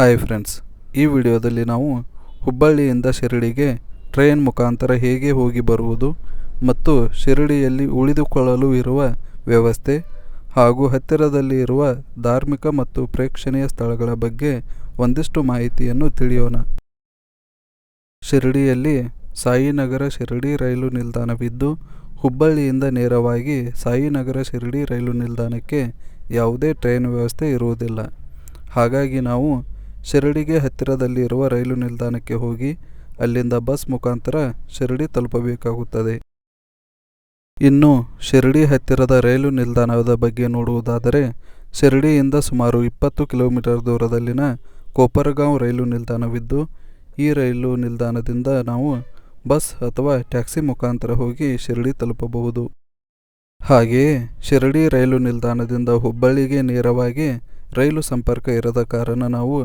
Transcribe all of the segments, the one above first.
Hi friends ಈ ವಿಡಿಯೋದಲ್ಲಿ ನಾವು ಹುಬ್ಬಳ್ಳಿಯಿಂದ ಶಿರಡಿಗೆ ಟ್ರೈನ್ ಮುಖಾಂತರ ಹೇಗೆ ಹೋಗಿ ಬರುವುದು ಮತ್ತು ಶಿರಡಿಯಲ್ಲಿ ಉಳಿದುಕೊಳ್ಳಲು ಇರುವ ವ್ಯವಸ್ಥೆ ಹಾಗೂ ಹತ್ತಿರದಲ್ಲಿ ಇರುವ ಧಾರ್ಮಿಕ ಮತ್ತು ಪ್ರೇಕ್ಷಣೀಯ ಸ್ಥಳಗಳ ಬಗ್ಗೆ ಒಂದಿಷ್ಟು ಮಾಹಿತಿಯನ್ನು ತಿಳಿಯೋಣ. ಶಿರಡಿಯಲ್ಲಿ ಸಾಯಿನಗರ ಶಿರಡಿ ರೈಲು ನಿಲ್ದಾಣವಿದ್ದು, ಹುಬ್ಬಳ್ಳಿಯಿಂದ ನೇರವಾಗಿ ಸಾಯಿನಗರ ಶಿರಡಿ ರೈಲು ನಿಲ್ದಾಣಕ್ಕೆ ಯಾವುದೇ ಟ್ರೈನ್ ವ್ಯವಸ್ಥೆ ಇರುವುದಿಲ್ಲ. ಹಾಗಾಗಿ ನಾವು ಶಿರಡಿಗೆ ಹತ್ತಿರದಲ್ಲಿರುವ ರೈಲು ನಿಲ್ದಾಣಕ್ಕೆ ಹೋಗಿ ಅಲ್ಲಿಂದ ಬಸ್ ಮುಖಾಂತರ ಶಿರಡಿ ತಲುಪಬೇಕಾಗುತ್ತದೆ. ಇನ್ನು ಶಿರಡಿ ಹತ್ತಿರದ ರೈಲು ನಿಲ್ದಾಣದ ಬಗ್ಗೆ ನೋಡುವುದಾದರೆ, ಶಿರಡಿಯಿಂದ ಸುಮಾರು ಇಪ್ಪತ್ತು ಕಿಲೋಮೀಟರ್ ದೂರದಲ್ಲಿನ ಕೋಪರಗಾಂವ್ ರೈಲು ನಿಲ್ದಾಣವಿದ್ದು, ಈ ರೈಲು ನಿಲ್ದಾಣದಿಂದ ನಾವು ಬಸ್ ಅಥವಾ ಟ್ಯಾಕ್ಸಿ ಮುಖಾಂತರ ಹೋಗಿ ಶಿರಡಿ ತಲುಪಬಹುದು. ಹಾಗೆಯೇ ಶಿರಡಿ ರೈಲು ನಿಲ್ದಾಣದಿಂದ ಹುಬ್ಬಳ್ಳಿಗೆ ನೇರವಾಗಿ ರೈಲು ಸಂಪರ್ಕ ಇರದ ಕಾರಣ ನಾವು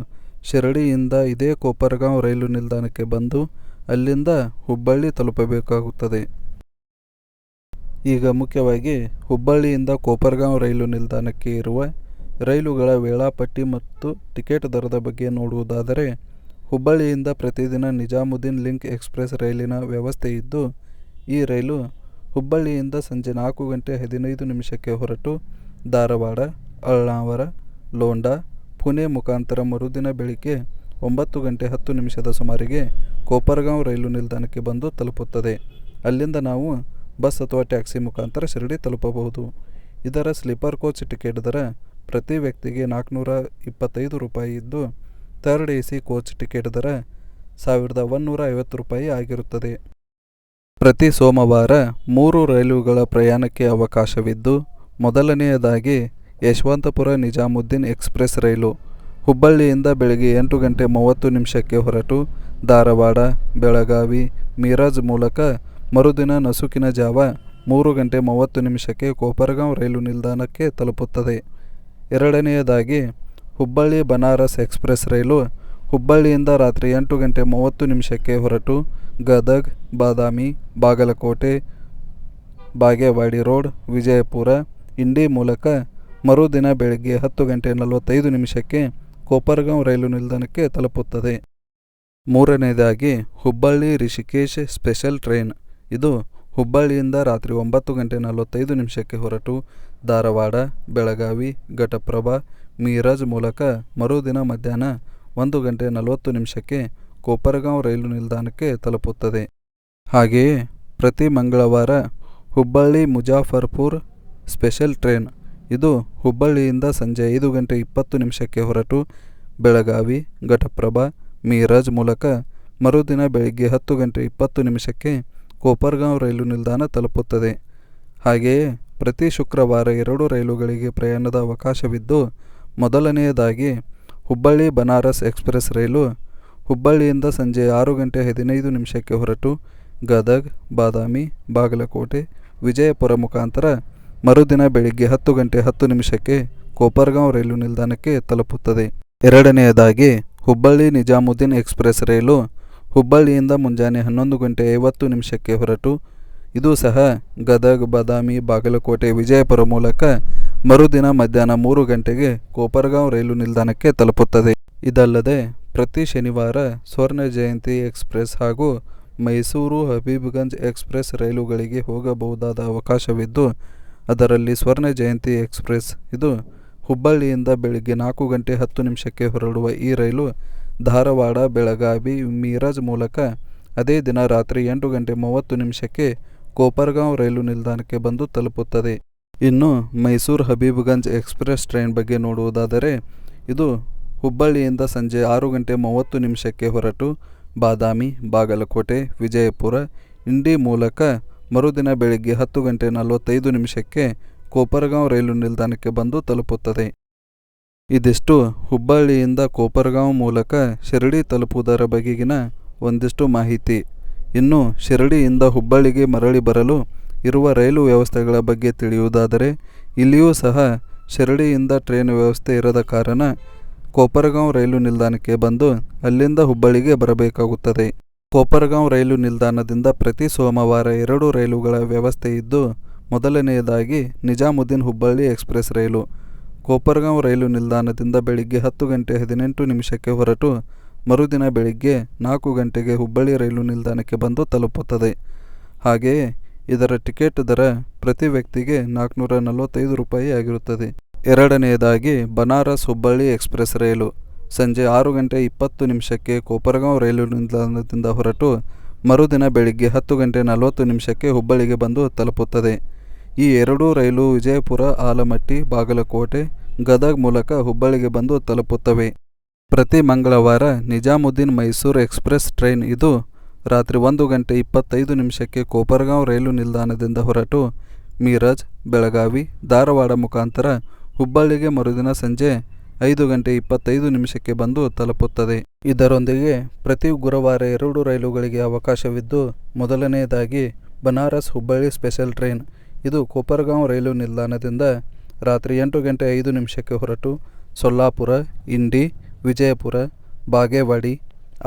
ಶಿರಡಿಯಿಂದ ಇದೇ ಕೋಪರಗಾಂವ್ ರೈಲು ನಿಲ್ದಾಣಕ್ಕೆ ಬಂದು ಅಲ್ಲಿಂದ ಹುಬ್ಬಳ್ಳಿ ತಲುಪಬೇಕಾಗುತ್ತದೆ. ಈಗ ಮುಖ್ಯವಾಗಿ ಹುಬ್ಬಳ್ಳಿಯಿಂದ ಕೋಪರ್ಗಾಂವ್ ರೈಲು ನಿಲ್ದಾಣಕ್ಕೆ ಇರುವ ರೈಲುಗಳ ವೇಳಾಪಟ್ಟಿ ಮತ್ತು ಟಿಕೆಟ್ ದರದ ಬಗ್ಗೆ ನೋಡುವುದಾದರೆ, ಹುಬ್ಬಳ್ಳಿಯಿಂದ ಪ್ರತಿದಿನ ನಿಜಾಮುದ್ದೀನ್ ಲಿಂಕ್ ಎಕ್ಸ್ಪ್ರೆಸ್ ರೈಲಿನ ವ್ಯವಸ್ಥೆ ಇದ್ದು, ಈ ರೈಲು ಹುಬ್ಬಳ್ಳಿಯಿಂದ ಸಂಜೆ ನಾಲ್ಕು ಗಂಟೆ ಹದಿನೈದು ನಿಮಿಷಕ್ಕೆ ಹೊರಟು ಧಾರವಾಡ, ಅಳ್ನಾವರ, ಲೋಂಡಾ ಪುಣೆ ಮುಖಾಂತರ ಮರುದಿನ ಬೆಳಿಗ್ಗೆ ಒಂಬತ್ತು ಗಂಟೆ ಹತ್ತು ನಿಮಿಷದ ಸುಮಾರಿಗೆ ಕೋಪರ್ಗಾಂವ್ ರೈಲು ನಿಲ್ದಾಣಕ್ಕೆ ಬಂದು ತಲುಪುತ್ತದೆ. ಅಲ್ಲಿಂದ ನಾವು ಬಸ್ ಅಥವಾ ಟ್ಯಾಕ್ಸಿ ಮುಖಾಂತರ ಶಿರಡಿ ತಲುಪಬಹುದು. ಇದರ ಸ್ಲೀಪರ್ ಕೋಚ್ ಟಿಕೆಟ್ ದರ ಪ್ರತಿ ವ್ಯಕ್ತಿಗೆ ನಾಲ್ಕುನೂರ ಇಪ್ಪತ್ತೈದು ರೂಪಾಯಿ ಇದ್ದು, third A C coach ticket ದರ ಸಾವಿರದ ಒಂದುನೂರ ಐವತ್ತು ರೂಪಾಯಿ ಆಗಿರುತ್ತದೆ. ಪ್ರತಿ ಸೋಮವಾರ ಮೂರು ರೈಲುಗಳ ಪ್ರಯಾಣಕ್ಕೆ ಅವಕಾಶವಿದ್ದು, ಮೊದಲನೆಯದಾಗಿ ಯಶವಂತಪುರ ನಿಜಾಮುದ್ದೀನ್ ಎಕ್ಸ್ಪ್ರೆಸ್ ರೈಲು. ಹುಬ್ಬಳ್ಳಿಯಿಂದ ಬೆಳಗ್ಗೆ ಎಂಟು ಗಂಟೆ ಮೂವತ್ತು ನಿಮಿಷಕ್ಕೆ ಹೊರಟು ಧಾರವಾಡ, ಬೆಳಗಾವಿ, ಮಿರಾಜ್ ಮೂಲಕ ಮರುದಿನ ನಸುಕಿನ ಜಾವ ಮೂರು ಗಂಟೆ ಮೂವತ್ತು ನಿಮಿಷಕ್ಕೆ ಕೋಪರಗಾಂವ್ ರೈಲು ನಿಲ್ದಾಣಕ್ಕೆ ತಲುಪುತ್ತದೆ. ಎರಡನೆಯದಾಗಿ, ಹುಬ್ಬಳ್ಳಿ ಬನಾರಸ್ ಎಕ್ಸ್ಪ್ರೆಸ್ ರೈಲು ಹುಬ್ಬಳ್ಳಿಯಿಂದ ರಾತ್ರಿ ಎಂಟು ಗಂಟೆ ಮೂವತ್ತು ನಿಮಿಷಕ್ಕೆ ಹೊರಟು ಗದಗ್, ಬಾದಾಮಿ, ಬಾಗಲಕೋಟೆ, ಬಾಗೇವಾಡಿ ರೋಡ್, ವಿಜಯಪುರ, ಇಂಡಿ ಮೂಲಕ ಮರುದಿನ ಬೆಳಗ್ಗೆ ಹತ್ತು ಗಂಟೆ ನಲವತ್ತೈದು ನಿಮಿಷಕ್ಕೆ ಕೋಪರಗಾಂವ್ ರೈಲು ನಿಲ್ದಾಣಕ್ಕೆ ತಲುಪುತ್ತದೆ. ಮೂರನೆಯದಾಗಿ ಹುಬ್ಬಳ್ಳಿ ರಿಷಿಕೇಶ್ ಸ್ಪೆಷಲ್ ಟ್ರೈನ್. ಇದು ಹುಬ್ಬಳ್ಳಿಯಿಂದ ರಾತ್ರಿ ಒಂಬತ್ತು ಗಂಟೆ ನಲವತ್ತೈದು ನಿಮಿಷಕ್ಕೆ ಹೊರಟು ಧಾರವಾಡ, ಬೆಳಗಾವಿ, ಘಟಪ್ರಭಾ, ಮೀರಜ್ ಮೂಲಕ ಮರುದಿನ ಮಧ್ಯಾಹ್ನ ಒಂದು ಗಂಟೆ ನಲವತ್ತು ನಿಮಿಷಕ್ಕೆ ಕೋಪರಗಾಂವ್ ರೈಲು ನಿಲ್ದಾಣಕ್ಕೆ ತಲುಪುತ್ತದೆ. ಹಾಗೆಯೇ ಪ್ರತಿ ಮಂಗಳವಾರ ಹುಬ್ಬಳ್ಳಿ ಮುಜಾಫರ್ಪುರ್ ಸ್ಪೆಷಲ್ ಟ್ರೈನ್ ಇದು ಹುಬ್ಬಳ್ಳಿಯಿಂದ ಸಂಜೆ ಐದು ಗಂಟೆ ಇಪ್ಪತ್ತು ನಿಮಿಷಕ್ಕೆ ಹೊರಟು ಬೆಳಗಾವಿ, ಘಟಪ್ರಭಾ, ಮೀರಜ್ ಮೂಲಕ ಮರುದಿನ ಬೆಳಗ್ಗೆ ಹತ್ತು ಗಂಟೆ ಇಪ್ಪತ್ತು ನಿಮಿಷಕ್ಕೆ ಕೋಪರ್ಗಾಂವ್ ರೈಲು ನಿಲ್ದಾಣ ತಲುಪುತ್ತದೆ. ಹಾಗೆಯೇ ಪ್ರತಿ ಶುಕ್ರವಾರ ಎರಡು ರೈಲುಗಳಿಗೆ ಪ್ರಯಾಣದ ಅವಕಾಶವಿದ್ದು, ಮೊದಲನೆಯದಾಗಿ ಹುಬ್ಬಳ್ಳಿ ಬನಾರಸ್ ಎಕ್ಸ್ಪ್ರೆಸ್ ರೈಲು ಹುಬ್ಬಳ್ಳಿಯಿಂದ ಸಂಜೆ ಆರು ಗಂಟೆ ಹದಿನೈದು ನಿಮಿಷಕ್ಕೆ ಹೊರಟು ಗದಗ್, ಬಾದಾಮಿ, ಬಾಗಲಕೋಟೆ, ವಿಜಯಪುರ ಮುಖಾಂತರ ಮರುದಿನ ಬೆಳಿಗ್ಗೆ ಹತ್ತು ಗಂಟೆ ಹತ್ತು ನಿಮಿಷಕ್ಕೆ ಕೋಪರ್ಗಾಂವ್ ರೈಲು ನಿಲ್ದಾಣಕ್ಕೆ ತಲುಪುತ್ತದೆ. ಎರಡನೆಯದಾಗಿ, ಹುಬ್ಬಳ್ಳಿ ನಿಜಾಮುದ್ದೀನ್ ಎಕ್ಸ್ಪ್ರೆಸ್ ರೈಲು ಹುಬ್ಬಳ್ಳಿಯಿಂದ ಮುಂಜಾನೆ ಹನ್ನೊಂದು ಗಂಟೆ ಐವತ್ತು ನಿಮಿಷಕ್ಕೆ ಹೊರಟು. ಇದು ಸಹ ಗದಗ್, ಬಾದಾಮಿ, ಬಾಗಲಕೋಟೆ, ವಿಜಯಪುರ ಮೂಲಕ ಮರುದಿನ ಮಧ್ಯಾಹ್ನ ಮೂರು ಗಂಟೆಗೆ ಕೋಪರ್ಗಾಂವ್ ರೈಲು ನಿಲ್ದಾಣಕ್ಕೆ ತಲುಪುತ್ತದೆ. ಇದಲ್ಲದೆ, ಪ್ರತಿ ಶನಿವಾರ ಸ್ವರ್ಣ ಜಯಂತಿ ಎಕ್ಸ್ಪ್ರೆಸ್ ಹಾಗೂ ಮೈಸೂರು ಹಬೀಬ್ಗಂಜ್ ಎಕ್ಸ್ಪ್ರೆಸ್ ರೈಲುಗಳಿಗೆ ಹೋಗಬಹುದಾದ ಅವಕಾಶವಿದ್ದು ಅದರಲ್ಲಿ ಸ್ವರ್ಣ ಜಯಂತಿ ಎಕ್ಸ್ಪ್ರೆಸ್, ಇದು ಹುಬ್ಬಳ್ಳಿಯಿಂದ ಬೆಳಿಗ್ಗೆ ನಾಲ್ಕು ಗಂಟೆ ಹತ್ತು ನಿಮಿಷಕ್ಕೆ ಹೊರಡುವ ಈ ರೈಲು ಧಾರವಾಡ, ಬೆಳಗಾವಿ, ಮೀರಜ್ ಮೂಲಕ ಅದೇ ದಿನ ರಾತ್ರಿ ಎಂಟು ಗಂಟೆ ಮೂವತ್ತು ನಿಮಿಷಕ್ಕೆ ಕೋಪರ್ಗಾಂವ್ ರೈಲು ನಿಲ್ದಾಣಕ್ಕೆ ಬಂದು ತಲುಪುತ್ತದೆ. ಇನ್ನು ಮೈಸೂರು ಹಬೀಬ್ಗಂಜ್ ಎಕ್ಸ್ಪ್ರೆಸ್ ಟ್ರೈನ್ ಬಗ್ಗೆ ನೋಡುವುದಾದರೆ, ಇದು ಹುಬ್ಬಳ್ಳಿಯಿಂದ ಸಂಜೆ ಆರು ಗಂಟೆ ಮೂವತ್ತು ನಿಮಿಷಕ್ಕೆ ಹೊರಟು ಬಾದಾಮಿ, ಬಾಗಲಕೋಟೆ, ವಿಜಯಪುರ, ಇಂಡಿ ಮೂಲಕ ಮರುದಿನ ಬೆಳಿಗ್ಗೆ ಹತ್ತು ಗಂಟೆ ನಲವತ್ತೈದು ನಿಮಿಷಕ್ಕೆ ಕೋಪರಗಾಂವ್ ರೈಲು ನಿಲ್ದಾಣಕ್ಕೆ ಬಂದು ತಲುಪುತ್ತದೆ. ಇದಿಷ್ಟು ಹುಬ್ಬಳ್ಳಿಯಿಂದ ಕೋಪರಗಾಂವ್ ಮೂಲಕ ಶಿರಡಿ ತಲುಪುವುದರ ಬಗೆಗಿನ ಒಂದಿಷ್ಟು ಮಾಹಿತಿ. ಇನ್ನು ಶಿರಡಿಯಿಂದ ಹುಬ್ಬಳ್ಳಿಗೆ ಮರಳಿ ಬರಲು ಇರುವ ರೈಲು ವ್ಯವಸ್ಥೆಗಳ ಬಗ್ಗೆ ತಿಳಿಯುವುದಾದರೆ, ಇಲ್ಲಿಯೂ ಸಹ ಶಿರಡಿಯಿಂದ ಟ್ರೈನ್ ವ್ಯವಸ್ಥೆ ಇರದ ಕಾರಣ ಕೋಪರಗಾಂವ್ ರೈಲು ನಿಲ್ದಾಣಕ್ಕೆ ಬಂದು ಅಲ್ಲಿಂದ ಹುಬ್ಬಳ್ಳಿಗೆ ಬರಬೇಕಾಗುತ್ತದೆ. ಕೋಪರಗಾಂವ್ ರೈಲು ನಿಲ್ದಾಣದಿಂದ ಪ್ರತಿ ಸೋಮವಾರ ಎರಡು ರೈಲುಗಳ ವ್ಯವಸ್ಥೆ ಇದ್ದು, ಮೊದಲನೆಯದಾಗಿ ನಿಜಾಮುದ್ದೀನ್ ಹುಬ್ಬಳ್ಳಿ ಎಕ್ಸ್ಪ್ರೆಸ್ ರೈಲು. ಕೋಪರ್ಗಾಂವ್ ರೈಲು ನಿಲ್ದಾಣದಿಂದ ಬೆಳಿಗ್ಗೆ ಹತ್ತು ಗಂಟೆ ಹದಿನೆಂಟು ನಿಮಿಷಕ್ಕೆ ಹೊರಟು, ಮರುದಿನ ಬೆಳಿಗ್ಗೆ ನಾಲ್ಕು ಗಂಟೆಗೆ ಹುಬ್ಬಳ್ಳಿ ರೈಲು ನಿಲ್ದಾಣಕ್ಕೆ ಬಂದು ತಲುಪುತ್ತದೆ. ಹಾಗೆಯೇ, ಇದರ ಟಿಕೆಟ್ ದರ ಪ್ರತಿ ವ್ಯಕ್ತಿಗೆ ನಾಲ್ಕುನೂರ ನಲವತ್ತೈದು ರೂಪಾಯಿ ಆಗಿರುತ್ತದೆ. ಎರಡನೆಯದಾಗಿ, ಬನಾರಸ್ ಹುಬ್ಬಳ್ಳಿ ಎಕ್ಸ್ಪ್ರೆಸ್ ರೈಲು. ಸಂಜೆ ಆರು ಗಂಟೆ ಇಪ್ಪತ್ತು ನಿಮಿಷಕ್ಕೆ ಕೋಪರಗಾಂವ್ ರೈಲು ನಿಲ್ದಾಣದಿಂದ ಹೊರಟು ಮರುದಿನ ಬೆಳಿಗ್ಗೆ ಹತ್ತು ಗಂಟೆ ನಲವತ್ತು ನಿಮಿಷಕ್ಕೆ ಹುಬ್ಬಳ್ಳಿಗೆ ಬಂದು ತಲುಪುತ್ತದೆ. ಈ ಎರಡೂ ರೈಲು ವಿಜಯಪುರ, ಆಲಮಟ್ಟಿ, ಬಾಗಲಕೋಟೆ, ಗದಗ್ ಮೂಲಕ ಹುಬ್ಬಳ್ಳಿಗೆ ಬಂದು ತಲುಪುತ್ತವೆ. ಪ್ರತಿ ಮಂಗಳವಾರ ನಿಜಾಮುದ್ದೀನ್ ಮೈಸೂರು ಎಕ್ಸ್ಪ್ರೆಸ್ ಟ್ರೈನ್ ಇದು ರಾತ್ರಿ ಒಂದು ಗಂಟೆ ಇಪ್ಪತ್ತೈದು ನಿಮಿಷಕ್ಕೆ ಕೋಪರಗಾಂವ್ ರೈಲು ನಿಲ್ದಾಣದಿಂದ ಹೊರಟು ಮೀರಜ್, ಬೆಳಗಾವಿ, ಧಾರವಾಡ ಮುಖಾಂತರ ಹುಬ್ಬಳ್ಳಿಗೆ ಮರುದಿನ ಸಂಜೆ ಐದು ಗಂಟೆ ಇಪ್ಪತ್ತೈದು ನಿಮಿಷಕ್ಕೆ ಬಂದು ತಲುಪುತ್ತದೆ. ಇದರೊಂದಿಗೆ ಪ್ರತಿ ಗುರುವಾರ ಎರಡು ರೈಲುಗಳಿಗೆ ಅವಕಾಶವಿದ್ದು, ಮೊದಲನೆಯದಾಗಿ ಬನಾರಸ್ ಹುಬ್ಬಳ್ಳಿ ಸ್ಪೆಷಲ್ ಟ್ರೈನ್. ಇದು ಕೊಪರ್ಗಾಂವ್ ರೈಲು ನಿಲ್ದಾಣದಿಂದ ರಾತ್ರಿ ಎಂಟು ಗಂಟೆ ಐದು ನಿಮಿಷಕ್ಕೆ ಹೊರಟು ಸೊಲ್ಲಾಪುರ, ಇಂಡಿ, ವಿಜಯಪುರ, ಬಾಗೇವಾಡಿ,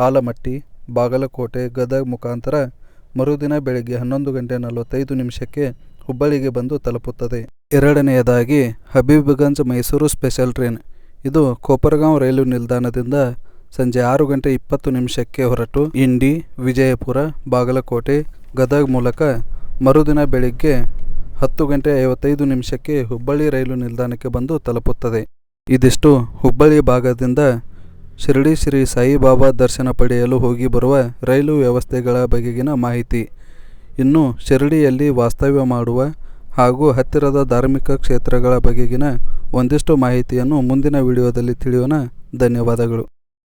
ಆಲಮಟ್ಟಿ, ಬಾಗಲಕೋಟೆ, ಗದಗ್ ಮುಖಾಂತರ ಮರುದಿನ ಬೆಳಗ್ಗೆ ಹನ್ನೊಂದು ಗಂಟೆ ನಲವತ್ತೈದು ನಿಮಿಷಕ್ಕೆ ಹುಬ್ಬಳ್ಳಿಗೆ ಬಂದು ತಲುಪುತ್ತದೆ. ಎರಡನೆಯದಾಗಿ ಹಬೀಬ್ಗಂಜ್ ಮೈಸೂರು ಸ್ಪೆಷಲ್ ಟ್ರೈನ್. ಇದು ಕೊಪರಗಾಂವ್ ರೈಲು ನಿಲ್ದಾಣದಿಂದ ಸಂಜೆ ಆರು ಗಂಟೆ ಇಪ್ಪತ್ತು ನಿಮಿಷಕ್ಕೆ ಹೊರಟು ಇಂಡಿ, ವಿಜಯಪುರ, ಬಾಗಲಕೋಟೆ, ಗದಗ್ ಮೂಲಕ ಮರುದಿನ ಬೆಳಿಗ್ಗೆ ಹತ್ತು ಗಂಟೆ ಐವತ್ತೈದು ನಿಮಿಷಕ್ಕೆ ಹುಬ್ಬಳ್ಳಿ ರೈಲು ನಿಲ್ದಾಣಕ್ಕೆ ಬಂದು ತಲುಪುತ್ತದೆ. ಇದಿಷ್ಟು ಹುಬ್ಬಳ್ಳಿ ಭಾಗದಿಂದ ಶಿರಡಿ ಶ್ರೀ ಸಾಯಿಬಾಬಾ ದರ್ಶನ ಪಡೆಯಲು ಹೋಗಿ ಬರುವ ರೈಲು ವ್ಯವಸ್ಥೆಗಳ ಬಗೆಗಿನ ಮಾಹಿತಿ. ಇನ್ನು ಶಿರಡಿಯಲ್ಲಿ ವಾಸ್ತವ್ಯ ಮಾಡುವ ಹಾಗೂ ಹತ್ತಿರದ ಧಾರ್ಮಿಕ ಕ್ಷೇತ್ರಗಳ ಬಗೆಗಿನ ಒಂದಿಷ್ಟು ಮಾಹಿತಿಯನ್ನು ಮುಂದಿನ ವಿಡಿಯೋದಲ್ಲಿ ತಿಳಿಯೋಣ. ಧನ್ಯವಾದಗಳು.